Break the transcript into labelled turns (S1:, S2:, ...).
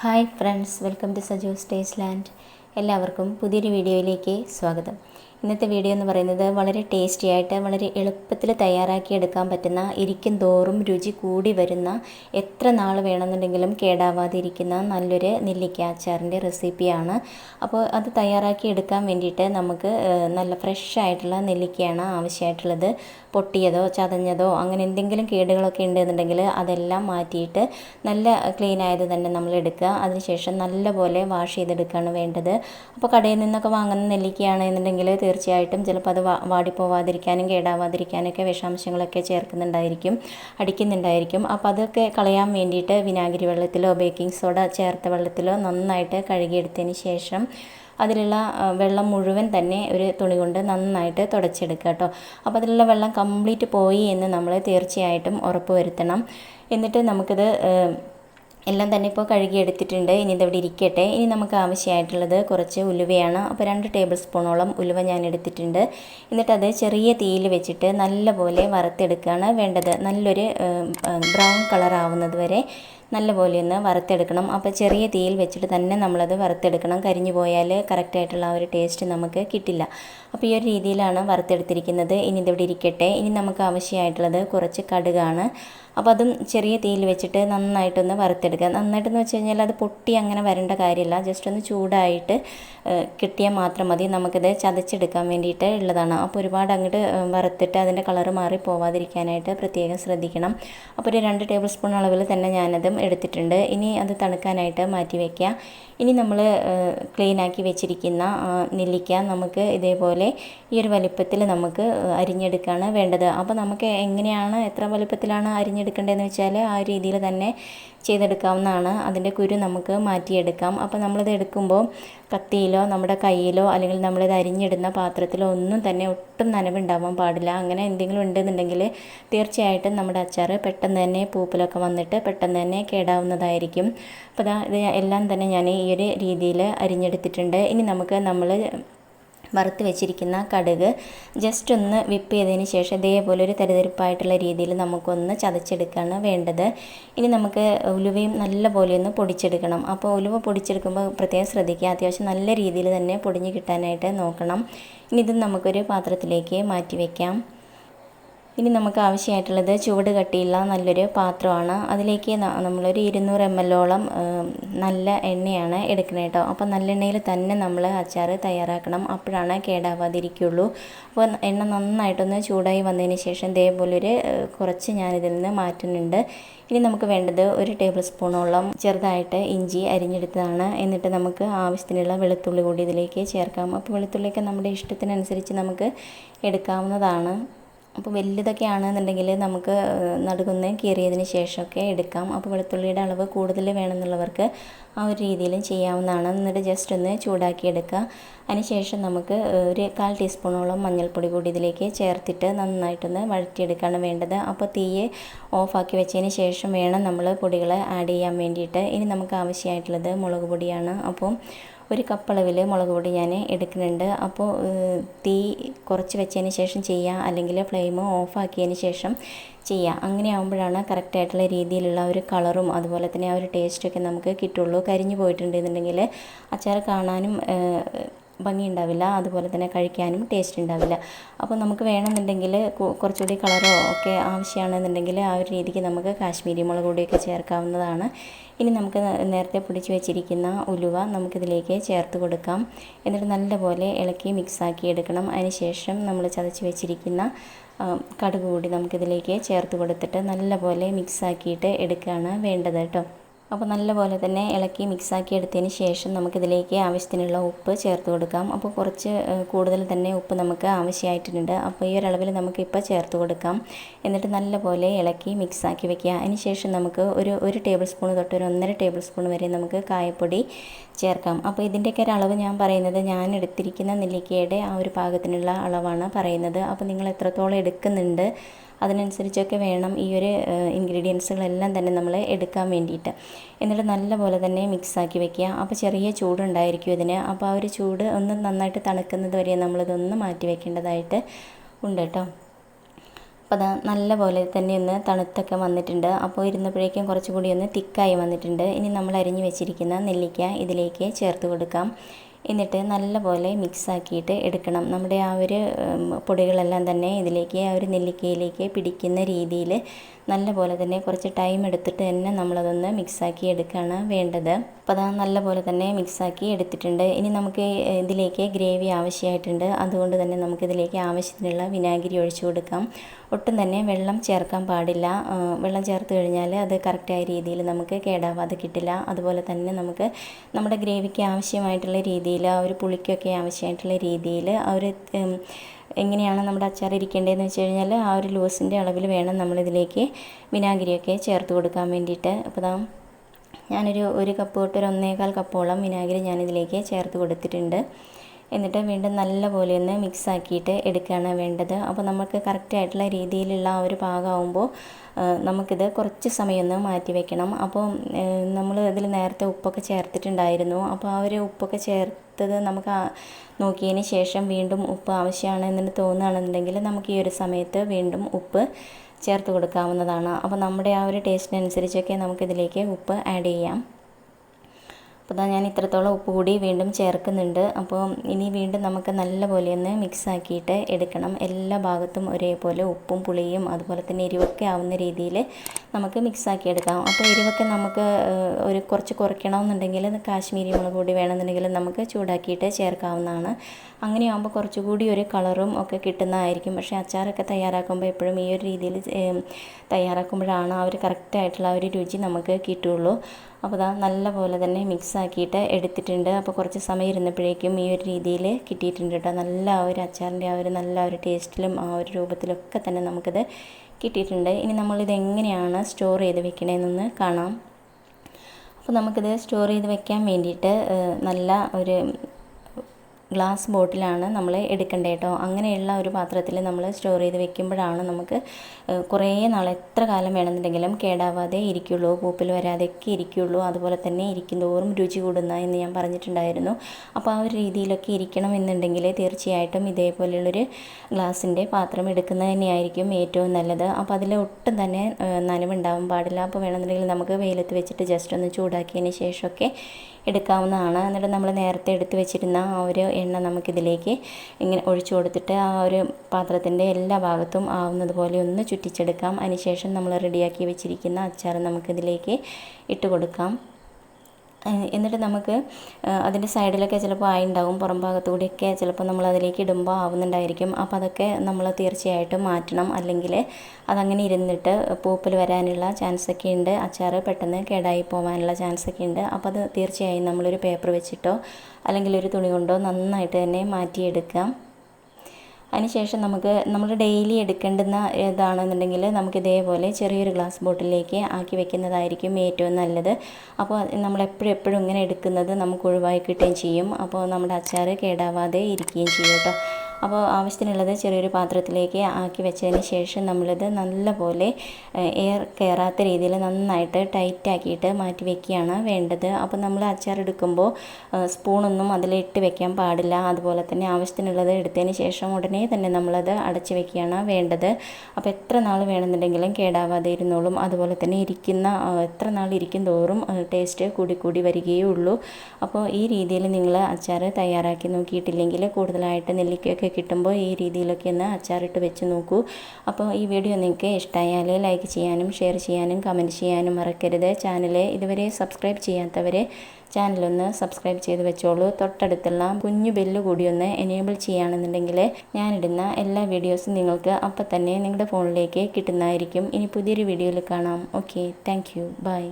S1: Hi friends welcome to Saju's stage land എല്ലാവർക്കും പുതിയൊരു വീഡിയോയിലേക്ക് സ്വാഗതം. ഇന്നത്തെ വീഡിയോ എന്ന് പറയുന്നത് വളരെ ടേസ്റ്റി ആയിട്ട് വളരെ എളുപ്പത്തിൽ തയ്യാറാക്കിയെടുക്കാൻ പറ്റുന്ന ഇരിക്കും തോറും രുചി കൂടി വരുന്ന എത്ര നാൾ വേണമെന്നുണ്ടെങ്കിലും കേടാവാതിരിക്കുന്ന നല്ലൊരു നെല്ലിക്ക അച്ചാറിന്റെ റെസിപ്പിയാണ് അപ്പോൾ അത് തയ്യാറാക്കി എടുക്കാൻ വേണ്ടിയിട്ട് നമുക്ക് നല്ല ഫ്രഷ് ആയിട്ടുള്ള നെല്ലിക്കയാണ് ആവശ്യമായിട്ടുള്ളത്. പൊട്ടിയതോ ചതഞ്ഞതോ അങ്ങനെ എന്തെങ്കിലും കേടുകളൊക്കെ ഉണ്ടെന്നുണ്ടെങ്കിൽ അതെല്ലാം മാറ്റിയിട്ട് നല്ല ക്ലീൻ ആയത് തന്നെ നമ്മൾ എടുക്കുക. അതിനുശേഷം നല്ലപോലെ വാഷ് ചെയ്തെടുക്കുകയാണ് വേണ്ടത്. അപ്പോൾ കടയിൽ നിന്നൊക്കെ വാങ്ങുന്ന നെല്ലിക്കയാണ് എന്നുണ്ടെങ്കിൽ തീർച്ചയായിട്ടും ചിലപ്പോൾ അത് വാടിപ്പോവാതിരിക്കാനും കേടാവാതിരിക്കാനൊക്കെ വിഷാംശങ്ങളൊക്കെ ചേർക്കുന്നുണ്ടായിരിക്കും അടിക്കുന്നുണ്ടായിരിക്കും. അപ്പോൾ അതൊക്കെ കളയാൻ വേണ്ടിയിട്ട് വിനാഗിരി വെള്ളത്തിലോ ബേക്കിംഗ് സോഡ ചേർത്ത വെള്ളത്തിലോ നന്നായിട്ട് കഴുകിയെടുത്തതിന് ശേഷം അതിലുള്ള വെള്ളം മുഴുവൻ തന്നെ ഒരു തുണി കൊണ്ട് നന്നായിട്ട് തുടച്ചെടുക്കുക കേട്ടോ. അപ്പോൾ അതിലുള്ള വെള്ളം കംപ്ലീറ്റ് പോയി എന്ന് നമ്മൾ തീർച്ചയായിട്ടും ഉറപ്പ് വരുത്തണം എന്നിട്ട് നമുക്കിത് എല്ലാം തന്നെ ഇപ്പോൾ കഴുകിയെടുത്തിട്ടുണ്ട്. ഇനി ഇതവിടെ ഇരിക്കട്ടെ. ഇനി നമുക്ക് ആവശ്യമായിട്ടുള്ളത് കുറച്ച് ഉലുവയാണ്. അപ്പോൾ രണ്ട് ടേബിൾ സ്പൂണോളം ഉലുവ ഞാൻ എടുത്തിട്ടുണ്ട്. എന്നിട്ടത് ചെറിയ തീയിൽ വെച്ചിട്ട് നല്ലപോലെ വറുത്തെടുക്കുകയാണ് വേണ്ടത്. നല്ലൊരു ബ്രൗൺ കളർ ആവുന്നത് വരെ നല്ലപോലെ ഒന്ന് വറുത്തെടുക്കണം. അപ്പോൾ ചെറിയ തീയിൽ വെച്ചിട്ട് തന്നെ നമ്മളത് വറുത്തെടുക്കണം. കരിഞ്ഞു പോയാൽ കറക്റ്റായിട്ടുള്ള ആ ഒരു ടേസ്റ്റ് നമുക്ക് കിട്ടില്ല. അപ്പോൾ ഈ ഒരു രീതിയിലാണ് വറുത്തെടുത്തിരിക്കുന്നത്. ഇനി ഇതിവിടെ ഇരിക്കട്ടെ. ഇനി നമുക്ക് ആവശ്യമായിട്ടുള്ളത് കുറച്ച് കടുകാണ്. അപ്പോൾ അതും ചെറിയ തീയിൽ വെച്ചിട്ട് നന്നായിട്ടൊന്ന് വറുത്തെടുക്കുക. നന്നായിട്ടെന്ന് വെച്ച് കഴിഞ്ഞാൽ അത് പൊട്ടി അങ്ങനെ വരേണ്ട കാര്യമില്ല ജസ്റ്റ് ഒന്ന് ചൂടായിട്ട് കിട്ടിയാൽ മാത്രം മതി. നമുക്കിത് ചതച്ചെടുക്കാൻ വേണ്ടിയിട്ട് ഉള്ളതാണ്. അപ്പോൾ ഒരുപാട് അങ്ങോട്ട് വറുത്തിട്ട് അതിന്റെ കളറ് മാറി പോവാതിരിക്കാനായിട്ട് പ്രത്യേകം ശ്രദ്ധിക്കണം. അപ്പോൾ ഒരു രണ്ട് ടേബിൾ സ്പൂൺ അളവിൽ തന്നെ ഞാനതും എടുത്തിട്ടുണ്ട്. ഇനി അത് തണുക്കാനായിട്ട് മാറ്റി വയ്ക്കുക ഇനി നമ്മൾ ക്ലീൻ ആക്കി വെച്ചിരിക്കുന്ന നെല്ലിക്ക നമുക്ക് ഇതേപോലെ ഈ ഒരു വലിപ്പത്തിൽ നമുക്ക് അരിഞ്ഞെടുക്കുകയാണ് വേണ്ടത്. അപ്പോൾ നമുക്ക് എങ്ങനെയാണ് എത്ര വലിപ്പത്തിലാണ് അരിഞ്ഞെടുക്കേണ്ടതെന്ന് വെച്ചാൽ ആ രീതിയിൽ തന്നെ ചെയ്തെടുക്കാവുന്നതാണ്. അതിന്റെ കുരു നമുക്ക് മാറ്റിയെടുക്കാം. അപ്പോൾ നമ്മളിത് എടുക്കുമ്പോൾ കത്തിയിലോ നമ്മുടെ കയ്യിലോ അല്ലെങ്കിൽ നമ്മളിത് അരിഞ്ഞിടുന്ന പാത്രത്തിലോ ഒന്നും തന്നെ ഒട്ടും നനവുണ്ടാവാൻ പാടില്ല. അങ്ങനെ എന്തെങ്കിലും ഉണ്ടെന്നുണ്ടെങ്കിൽ തീർച്ചയായിട്ടും നമ്മുടെ അച്ചാർ പെട്ടെന്ന് തന്നെ പൂപ്പലൊക്കെ വന്നിട്ട് പെട്ടെന്ന് തന്നെ കേടാവുന്നതായിരിക്കും. അപ്പോൾ ഇത് എല്ലാം തന്നെ ഞാൻ ഈ ഒരു രീതിയിൽ അരിഞ്ഞെടുത്തിട്ടുണ്ട്. ഇനി നമുക്ക് നമ്മൾ വറുത്ത് വെച്ചിരിക്കുന്ന കടുക് ജസ്റ്റ് ഒന്ന് വിപ്പ് ചെയ്തതിന് ശേഷം ഇതേപോലെ ഒരു തരിതരിപ്പായിട്ടുള്ള രീതിയിൽ നമുക്കൊന്ന് ചതച്ചെടുക്കുകയാണ് വേണ്ടത്. ഇനി നമുക്ക് ഉലുവയും നല്ലപോലെ ഒന്ന് പൊടിച്ചെടുക്കണം. അപ്പോൾ ഉലുവ പൊടിച്ചെടുക്കുമ്പോൾ പ്രത്യേകം ശ്രദ്ധിക്കുക. അത്യാവശ്യം നല്ല രീതിയിൽ തന്നെ പൊടിഞ്ഞ് കിട്ടാനായിട്ട് നോക്കണം. ഇനി ഇത് നമുക്കൊരു പാത്രത്തിലേക്ക് മാറ്റി വയ്ക്കാം ഇനി നമുക്ക് ആവശ്യമായിട്ടുള്ളത് ചുവട് കട്ടിയുള്ള നല്ലൊരു പാത്രമാണ്. അതിലേക്ക് നമ്മളൊരു ഇരുന്നൂറ് എം എല്ലോളം നല്ല എണ്ണയാണ് എടുക്കുന്നത് കേട്ടോ. അപ്പോൾ നല്ലെണ്ണയിൽ തന്നെ നമ്മൾ അച്ചാർ തയ്യാറാക്കണം. അപ്പോഴാണ് കേടാവാതിരിക്കുള്ളൂ അപ്പോൾ എണ്ണ നന്നായിട്ടൊന്ന് ചൂടായി വന്നതിന് ശേഷം ഇതേപോലൊരു കുറച്ച് ഞാനിതിൽ നിന്ന് മാറ്റുന്നുണ്ട്. ഇനി നമുക്ക് വേണ്ടത് ഒരു ടേബിൾ സ്പൂണോളം ചെറുതായിട്ട് ഇഞ്ചി അരിഞ്ഞെടുത്തതാണ്. എന്നിട്ട് നമുക്ക് ആവശ്യത്തിനുള്ള വെളുത്തുള്ളി കൂടി ഇതിലേക്ക് ചേർക്കാം. അപ്പോൾ വെളുത്തുള്ളിയൊക്കെ നമ്മുടെ ഇഷ്ടത്തിനനുസരിച്ച് നമുക്ക് എടുക്കാവുന്നതാണ്. അപ്പോൾ വലുതൊക്കെ ആണെന്നുണ്ടെങ്കിൽ നമുക്ക് നടുകൊന്ന് കീറിയതിന് ശേഷമൊക്കെ എടുക്കാം. അപ്പോൾ വെളുത്തുള്ളിയുടെ അളവ് കൂടുതൽ വേണമെന്നുള്ളവർക്ക് ആ ഒരു രീതിയിലും ചെയ്യാവുന്നതാണ്. എന്നിട്ട് ജസ്റ്റ് ഒന്ന് ചൂടാക്കി എടുക്കുക അതിനുശേഷം നമുക്ക് ഒരു കാൽ ടീസ്പൂണോളം മഞ്ഞൾപ്പൊടി കൂടി ഇതിലേക്ക് ചേർത്തിട്ട് നന്നായിട്ടൊന്ന് വഴറ്റിയെടുക്കുകയാണ് വേണ്ടത്. അപ്പോൾ തീയെ ഓഫാക്കി വെച്ചതിന് ശേഷം വേണം നമ്മൾ പൊടികൾ ആഡ് ചെയ്യാൻ വേണ്ടിയിട്ട്. ഇനി നമുക്ക് ആവശ്യമായിട്ടുള്ളത് മുളക് പൊടിയാണ്. അപ്പോൾ ഒരു കപ്പളവിൽ മുളക് പൊടി ഞാൻ എടുക്കുന്നുണ്ട്. അപ്പോൾ തീ കുറച്ച് വെച്ചതിന് ശേഷം ചെയ്യുക അല്ലെങ്കിൽ ഫ്ലെയിം ഓഫാക്കിയതിന് ശേഷം ചെയ്യുക അങ്ങനെ ആകുമ്പോഴാണ് കറക്റ്റായിട്ടുള്ള രീതിയിലുള്ള ഒരു കളറും അതുപോലെ തന്നെ ആ ഒരു ടേസ്റ്റൊക്കെ നമുക്ക് കിട്ടുള്ളൂ. കരിഞ്ഞു പോയിട്ടുണ്ടെന്നുണ്ടെങ്കിൽ അച്ചാർ കാണാനും ഏഹ്, ഭംഗി ഉണ്ടാവില്ല അതുപോലെ തന്നെ കഴിക്കാനും ടേസ്റ്റ് ഉണ്ടാവില്ല. അപ്പോൾ നമുക്ക് വേണമെന്നുണ്ടെങ്കിൽ കുറച്ചുകൂടി കളറോ ഒക്കെ ആവശ്യമാണെന്നുണ്ടെങ്കിൽ ആ ഒരു രീതിക്ക് നമുക്ക് കാശ്മീരി മുളക് പൊടിയൊക്കെ ചേർക്കാവുന്നതാണ്. ഇനി നമുക്ക് നേരത്തെ പൊടിച്ച് വെച്ചിരിക്കുന്ന ഉലുവ നമുക്കിതിലേക്ക് ചേർത്ത് കൊടുക്കാം. എന്നിട്ട് നല്ലപോലെ ഇളക്കി മിക്സാക്കി എടുക്കണം. അതിനുശേഷം നമ്മൾ ചതച്ച് വെച്ചിരിക്കുന്ന കടുക് കൂടി നമുക്കിതിലേക്ക് ചേർത്ത് കൊടുത്തിട്ട് നല്ലപോലെ മിക്സാക്കിയിട്ട് എടുക്കുകയാണ് വേണ്ടത് കേട്ടോ. അപ്പോൾ നല്ലപോലെ തന്നെ ഇളക്കി മിക്സാക്കി എടുത്തതിന് ശേഷം നമുക്കിതിലേക്ക് ആവശ്യത്തിനുള്ള ഉപ്പ് ചേർത്ത് കൊടുക്കാം. അപ്പോൾ കുറച്ച് കൂടുതൽ തന്നെ ഉപ്പ് നമുക്ക് ആവശ്യമായിട്ടുണ്ട്. അപ്പോൾ ഈ ഒരു അളവിൽ നമുക്കിപ്പോൾ ചേർത്ത് കൊടുക്കാം. എന്നിട്ട് നല്ലപോലെ ഇളക്കി മിക്സാക്കി വെക്കുക. അതിന് ശേഷം നമുക്ക് ഒരു ഒരു ടേബിൾ സ്പൂൺ തൊട്ട് ഒരു ഒന്നര ടേബിൾ സ്പൂൺ വരെ നമുക്ക് കായപ്പൊടി ചേർക്കാം. അപ്പോൾ ഇതിന്റെയൊക്കെ ഒരു അളവ് ഞാൻ പറയുന്നത് ഞാൻ എടുത്തിരിക്കുന്ന നെല്ലിക്കയുടെ ആ ഒരു പാകത്തിനുള്ള അളവാണ് പറയുന്നത്. അപ്പോൾ നിങ്ങൾ എത്രത്തോളം എടുക്കുന്നുണ്ട് അതിനനുസരിച്ചൊക്കെ വേണം ഈ ഒരു ഇൻഗ്രീഡിയൻസുകളെല്ലാം തന്നെ നമ്മൾ എടുക്കാൻ വേണ്ടിയിട്ട്. എന്നിട്ട് നല്ലപോലെ തന്നെ മിക്സാക്കി വെക്കുക. അപ്പോൾ ചെറിയ ചൂടുണ്ടായിരിക്കും ഇതിന്. അപ്പോൾ ആ ഒരു ചൂട് ഒന്ന് നന്നായിട്ട് തണുക്കുന്നത് വരെ നമ്മളിതൊന്ന് മാറ്റി വെക്കേണ്ടതായിട്ട് ഉണ്ട് കേട്ടോ. അപ്പോൾ അതാ നല്ലപോലെ തന്നെ ഒന്ന് തണുത്തൊക്കെ വന്നിട്ടുണ്ട്. അപ്പോൾ ഇരുന്നപ്പോഴേക്കും കുറച്ചും കൂടി ഒന്ന് തിക്കായി വന്നിട്ടുണ്ട്. ഇനി നമ്മൾ അരിഞ്ഞു വെച്ചിരിക്കുന്ന നെല്ലിക്ക ഇതിലേക്ക് ചേർത്ത് കൊടുക്കാം. എന്നിട്ട് നല്ലപോലെ മിക്സ് ആക്കിയിട്ട് എടുക്കണം. നമ്മുടെ ആ ഒരു പൊടികളെല്ലാം തന്നെ ഇതിലേക്ക് ആ ഒരു നെല്ലിക്കയിലേക്ക് പിടിക്കുന്ന രീതിയിൽ നല്ലപോലെ തന്നെ കുറച്ച് ടൈം എടുത്തിട്ട് തന്നെ നമ്മളതൊന്ന് മിക്സാക്കി എടുക്കുകയാണ് വേണ്ടത്. അപ്പോൾ അത് നല്ലപോലെ തന്നെ മിക്സാക്കി എടുത്തിട്ടുണ്ട്. ഇനി നമുക്ക് ഇതിലേക്ക് ഗ്രേവി ആവശ്യമായിട്ടുണ്ട്. അതുകൊണ്ട് തന്നെ നമുക്കിതിലേക്ക് ആവശ്യത്തിനുള്ള വിനാഗിരി ഒഴിച്ചു കൊടുക്കാം. ഒട്ടും തന്നെ വെള്ളം ചേർക്കാൻ പാടില്ല. വെള്ളം ചേർത്ത് കഴിഞ്ഞാൽ അത് കറക്റ്റായ രീതിയിൽ നമുക്ക് കേടാവാതെ കിട്ടില്ല. അതുപോലെ തന്നെ നമുക്ക് നമ്മുടെ ഗ്രേവിക്ക് ആവശ്യമായിട്ടുള്ള രീതിയിൽ ആ ഒരു പുളിക്കൊക്കെ ആവശ്യമായിട്ടുള്ള രീതിയിൽ ആ ഒരു എങ്ങനെയാണ് നമ്മുടെ അച്ചാർ ഇരിക്കേണ്ടതെന്ന് വെച്ച് കഴിഞ്ഞാൽ ആ ഒരു ലൂസിന്റെ അളവിൽ വേണം നമ്മളിതിലേക്ക് വിനാഗിരിയൊക്കെ ചേർത്ത് കൊടുക്കാൻ വേണ്ടിയിട്ട്. അപ്പോൾ ദാ ഞാനൊരു ഒരു കപ്പ് തൊട്ട് ഒരു ഒന്നേകാൽ കപ്പോളം വിനാഗിരി ഞാനിതിലേക്ക് ചേർത്ത് കൊടുത്തിട്ടുണ്ട്. എന്നിട്ട് വീണ്ടും നല്ലപോലെ ഒന്ന് മിക്സ് ആക്കിയിട്ട് എടുക്കുകയാണ് വേണ്ടത്. അപ്പോൾ നമുക്ക് കറക്റ്റായിട്ടുള്ള രീതിയിലുള്ള ആ ഒരു പാകമാകുമ്പോൾ നമുക്കിത് കുറച്ച് സമയം ഒന്ന് മാറ്റി വെക്കണം. അപ്പോൾ നമ്മൾ ഇതിൽ നേരത്തെ ഉപ്പൊക്കെ ചേർത്തിട്ടുണ്ടായിരുന്നു. അപ്പോൾ ആ ഒരു ഉപ്പൊക്കെ ചേർത്തത് നമുക്ക് നോക്കിയതിന് ശേഷം വീണ്ടും ഉപ്പ് ആവശ്യമാണ് ആവശ്യമാണെന്ന് തോന്നുകയാണെന്നുണ്ടെങ്കിൽ നമുക്ക് ഈ ഒരു സമയത്ത് വീണ്ടും ഉപ്പ് ചേർത്ത് കൊടുക്കാവുന്നതാണ്. അപ്പോൾ നമ്മുടെ ആ ഒരു ടേസ്റ്റിനനുസരിച്ചൊക്കെ നമുക്കിതിലേക്ക് ഉപ്പ് ആഡ് ചെയ്യാം. അപ്പോൾ ഞാൻ ഇത്രത്തോളം ഉപ്പ് കൂടി വീണ്ടും ചേർക്കുന്നുണ്ട്. അപ്പോൾ ഇനി വീണ്ടും നമുക്ക് നല്ലപോലെ ഒന്ന് മിക്സ് ആക്കിയിട്ട് എടുക്കണം. എല്ലാ ഭാഗത്തും ഒരേപോലെ ഉപ്പും പുളിയും അതുപോലെ തന്നെ എരിവൊക്കെ ആവുന്ന രീതിയിൽ നമുക്ക് മിക്സ് ആക്കി എടുക്കാം. അപ്പോൾ എരിവൊക്കെ നമുക്ക് ഒരു കുറച്ച് കുറയ്ക്കണമെന്നുണ്ടെങ്കിൽ കാശ്മീരി മുളക് പൊടി വേണമെന്നുണ്ടെങ്കിൽ നമുക്ക് ചൂടാക്കിയിട്ട് ചേർക്കാവുന്നതാണ്. അങ്ങനെയാകുമ്പോൾ കുറച്ചുകൂടി ഒരു കളറും ഒക്കെ കിട്ടുന്നതായിരിക്കും. പക്ഷേ അച്ചാറൊക്കെ തയ്യാറാക്കുമ്പോൾ എപ്പോഴും ഈ ഒരു രീതിയിൽ തയ്യാറാക്കുമ്പോഴാണ് ആ ഒരു കറക്റ്റായിട്ടുള്ള ഒരു രുചി നമുക്ക് കിട്ടുള്ളൂ. അപ്പോൾ അതാ നല്ല പോലെ തന്നെ മിക്സ് ആക്കിയിട്ട് എടുത്തിട്ടുണ്ട്. അപ്പോൾ കുറച്ച് സമയം ഇരുന്നപ്പോഴേക്കും ഈ ഒരു രീതിയിൽ കിട്ടിയിട്ടുണ്ട് കേട്ടോ. നല്ല ആ ഒരു അച്ചാറിന്റെ ആ ഒരു നല്ല ഒരു ടേസ്റ്റിലും ആ ഒരു രൂപത്തിലൊക്കെ തന്നെ നമുക്കിത് കിട്ടിയിട്ടുണ്ട്. ഇനി നമ്മളിത് എങ്ങനെയാണ് സ്റ്റോർ ചെയ്ത് വെക്കണേന്നൊന്ന് കാണാം. അപ്പോൾ നമുക്കിത് സ്റ്റോർ ചെയ്ത് വെക്കാൻ വേണ്ടിയിട്ട് നല്ല ഒരു ഗ്ലാസ് ബോട്ടിലാണ് നമ്മൾ എടുക്കേണ്ടത് കേട്ടോ അങ്ങനെയുള്ള ഒരു പാത്രത്തിൽ നമ്മൾ സ്റ്റോർ ചെയ്ത് വെക്കുമ്പോഴാണ് നമുക്ക് കുറേ നാൾ എത്ര കാലം വേണമെന്നുണ്ടെങ്കിലും കേടാവാതെ ഇരിക്കുള്ളൂ പൂപ്പിൽ വരാതെയൊക്കെ ഇരിക്കുള്ളൂ അതുപോലെ തന്നെ ഇരിക്കുന്തോറും രുചി കൂടുന്ന എന്ന് ഞാൻ പറഞ്ഞിട്ടുണ്ടായിരുന്നു. അപ്പോൾ ആ ഒരു രീതിയിലൊക്കെ ഇരിക്കണം എന്നുണ്ടെങ്കിൽ തീർച്ചയായിട്ടും ഇതേപോലെയുള്ളൊരു ഗ്ലാസിന്റെ പാത്രം എടുക്കുന്നത് തന്നെയായിരിക്കും ഏറ്റവും നല്ലത്. അപ്പോൾ അതിൽ ഒട്ടും തന്നെ നനവുണ്ടാവാൻ പാടില്ല. അപ്പോൾ വേണമെന്നുണ്ടെങ്കിൽ നമുക്ക് വെയിലത്ത് വെച്ചിട്ട് ജസ്റ്റ് ഒന്ന് ചൂടാക്കിയതിന് ശേഷമൊക്കെ എടുക്കാവുന്നതാണ്. എന്നിട്ട് നമ്മൾ നേരത്തെ എടുത്ത് വെച്ചിരുന്ന ആ ഒരു എണ്ണ നമുക്കിതിലേക്ക് ഇങ്ങനെ ഒഴിച്ചു കൊടുത്തിട്ട് ആ ഒരു പാത്രത്തിന്റെ എല്ലാ ഭാഗത്തും ആവുന്നത് പോലെ ഒന്ന് ചുറ്റിച്ചെടുക്കാം. അതിനുശേഷം നമ്മൾ റെഡിയാക്കി വെച്ചിരിക്കുന്ന അച്ചാർ നമുക്കിതിലേക്ക് ഇട്ട് കൊടുക്കാം. എന്നിട്ട് നമുക്ക് അതിന്റെ സൈഡിലൊക്കെ ചിലപ്പോൾ ആയി ഉണ്ടാവും പുറം ഭാഗത്തുകൂടിയൊക്കെ ചിലപ്പോൾ നമ്മൾ അതിലേക്ക് ഇടുമ്പോൾ ആവുന്നുണ്ടായിരിക്കും. അപ്പോൾ അതൊക്കെ നമ്മൾ തീർച്ചയായിട്ടും മാറ്റണം. അല്ലെങ്കിൽ അതങ്ങനെ ഇരുന്നിട്ട് പൂപ്പൽ വരാനുള്ള ചാൻസൊക്കെ ഉണ്ട്. അച്ചാർ പെട്ടെന്ന് കേടായി പോകാനുള്ള ചാൻസൊക്കെ ഉണ്ട്. അപ്പോൾ അത് തീർച്ചയായും നമ്മളൊരു പേപ്പർ വെച്ചിട്ടോ അല്ലെങ്കിൽ ഒരു തുണി കൊണ്ടോ നന്നായിട്ട് തന്നെ മാറ്റിയെടുക്കാം. അതിനുശേഷം നമുക്ക് നമ്മൾ ഡെയിലി എടുക്കേണ്ടുന്ന ഇതാണെന്നുണ്ടെങ്കിൽ നമുക്ക് ഇതേപോലെ ചെറിയൊരു ഗ്ലാസ് ബോട്ടിലേക്ക് ആക്കി വെക്കുന്നതായിരിക്കും ഏറ്റവും നല്ലത്. അപ്പോൾ നമ്മൾ എപ്പോഴും എപ്പോഴും ഇങ്ങനെ എടുക്കുന്നത് നമുക്ക് ഒഴിവായി കിട്ടുകയും ചെയ്യും. അപ്പോൾ നമ്മുടെ അച്ചാർ കേടാവാതെ ഇരിക്കുകയും ചെയ്യും കേട്ടോ. അപ്പോൾ ആവശ്യത്തിനുള്ളത് ചെറിയൊരു പാത്രത്തിലേക്ക് ആക്കി വെച്ചതിന് ശേഷം നമ്മളിത് നല്ലപോലെ എയർ കയറാത്ത രീതിയിൽ നന്നായിട്ട് ടൈറ്റാക്കിയിട്ട് മാറ്റി വെക്കുകയാണ് വേണ്ടത്. അപ്പോൾ നമ്മൾ അച്ചാർ എടുക്കുമ്പോൾ സ്പൂണൊന്നും അതിലിട്ട് വെക്കാൻ പാടില്ല. അതുപോലെ തന്നെ ആവശ്യത്തിനുള്ളത് എടുത്തതിന് ശേഷം ഉടനെ തന്നെ നമ്മളത് അടച്ചു വെക്കുകയാണ് വേണ്ടത്. അപ്പോൾ എത്ര നാൾ വേണമെന്നുണ്ടെങ്കിലും കേടാവാതെ ഇരുന്നോളും. അതുപോലെ തന്നെ ഇരിക്കുന്ന എത്ര നാൾ ഇരിക്കും തോറും ടേസ്റ്റ് കൂടി കൂടി വരികയേ ഉള്ളൂ. അപ്പോൾ ഈ രീതിയിൽ നിങ്ങൾ അച്ചാർ തയ്യാറാക്കി നോക്കിയിട്ടില്ലെങ്കിൽ കൂടുതലായിട്ട് നെല്ലിക്കയൊക്കെ ഒക്കെ കിട്ടുമ്പോൾ ഈ രീതിയിലൊക്കെ ഒന്ന് അച്ചാറിട്ട് വെച്ച് നോക്കൂ. അപ്പോൾ ഈ വീഡിയോ നിങ്ങൾക്ക് ഇഷ്ടമായാൽ ലൈക്ക് ചെയ്യാനും ഷെയർ ചെയ്യാനും കമന്റ് ചെയ്യാനും മറക്കരുത്. ചാനൽ ഇതുവരെ സബ്സ്ക്രൈബ് ചെയ്യാത്തവരെ ചാനലൊന്ന് സബ്സ്ക്രൈബ് ചെയ്ത് വെച്ചോളൂ. തൊട്ടടുത്തുള്ള കുഞ്ഞു ബെല്ല് കൂടി ഒന്ന് എനേബിൾ ചെയ്യുകയാണെന്നുണ്ടെങ്കിൽ ഞാനിടുന്ന എല്ലാ വീഡിയോസും നിങ്ങൾക്ക് അപ്പം തന്നെ നിങ്ങളുടെ ഫോണിലേക്ക് കിട്ടുന്നതായിരിക്കും. ഇനി പുതിയൊരു വീഡിയോയിൽ കാണാം. Okay thank bye